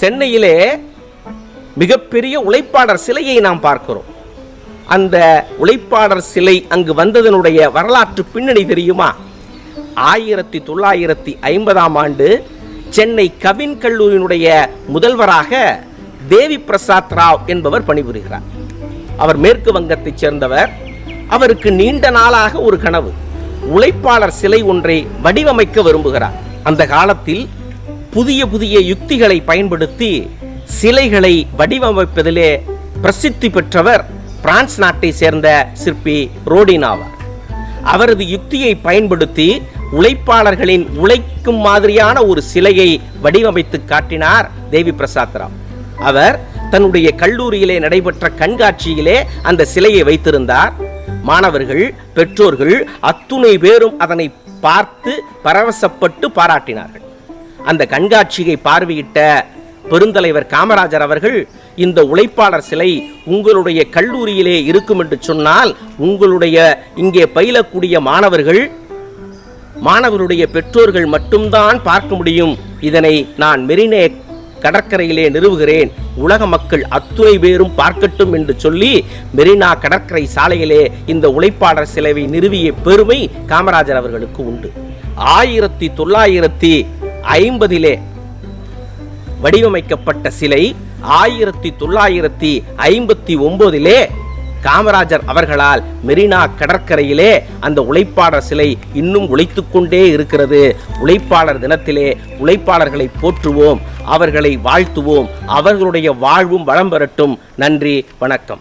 சென்னையிலே மிகப்பெரிய உழைப்பாளர் சிலையை நாம் பார்க்கிறோம். அந்த உழைப்பாளர் சிலை அங்கு வந்ததனுடைய வரலாற்று பின்னணி தெரியுமா? ஆயிரத்தி தொள்ளாயிரத்தி ஐம்பதாம் ஆண்டு சென்னை கவின் கல்லூரியினுடைய முதல்வராக தேவி பிரசாத் ராவ் என்பவர் பணிபுரிகிறார். அவர் மேற்கு வங்கத்தைச் சேர்ந்தவர். அவருக்கு நீண்ட நாளாக ஒரு கனவு. உழைப்பாளர் சிலை ஒன்றை வடிவமைக்க விரும்புகிறார். அந்த காலத்தில் புதிய புதிய யுக்திகளை பயன்படுத்தி சிலைகளை வடிவமைப்பதிலே பிரசித்தி பெற்றவர் பிரான்ஸ் நாட்டை சேர்ந்த சிற்பி ரோடின் ஆவார். அவரது யுக்தியை பயன்படுத்தி உழைப்பாளர்களின் உழைக்கும் மாதிரியான ஒரு சிலையை வடிவமைத்து காட்டினார் தேவி பிரசாத் ராவ். அவர் தன்னுடைய கல்லூரியிலே நடைபெற்ற கண்காட்சியிலே அந்த சிலையை வைத்திருந்தார். மாணவர்கள் பெற்றோர்கள் அத்துணை பேரும் அதனை பார்த்து பரவசப்பட்டு பாராட்டினார்கள். அந்த கண்காட்சியை பார்வையிட்ட பெருந்தலைவர் காமராஜர் அவர்கள் இந்த உழைப்பாளர் சிலை உங்களுடைய கல்லூரியிலே இருக்கும் என்று சொன்னால் உங்களுடைய இங்கே பயிலக்கூடிய மாணவர்கள் மாணவருடைய பெற்றோர்கள் மட்டும்தான் பார்க்க முடியும். இதனை நான் மெரினே கடற்கரையிலே நிறுவுகிறேன். உலக மக்கள் அத்துணை பேரும் பார்க்கட்டும் என்று சொல்லி மெரினா கடற்கரை சாலையிலே இந்த உழைப்பாளர் சிலைவை நிறுவிய பெருமை காமராஜர் அவர்களுக்கு உண்டு. ஆயிரத்தி தொள்ளாயிரத்தி ஐம்பதிலே வடிவமைக்கப்பட்ட சிலை ஆயிரத்தி தொள்ளாயிரத்தி ஐம்பத்தி ஒன்பதிலே காமராஜர் அவர்களால் மெரினா கடற்கரையிலே அந்த உழைப்பாளர் சிலை இன்னும் உழைத்து கொண்டே இருக்கிறது. உழைப்பாளர் தினத்திலே உழைப்பாளர்களை போற்றுவோம் அவர்களை வாழ்த்துவோம் அவர்களுடைய வாழ்வும் வளம் பெறட்டும். நன்றி வணக்கம்.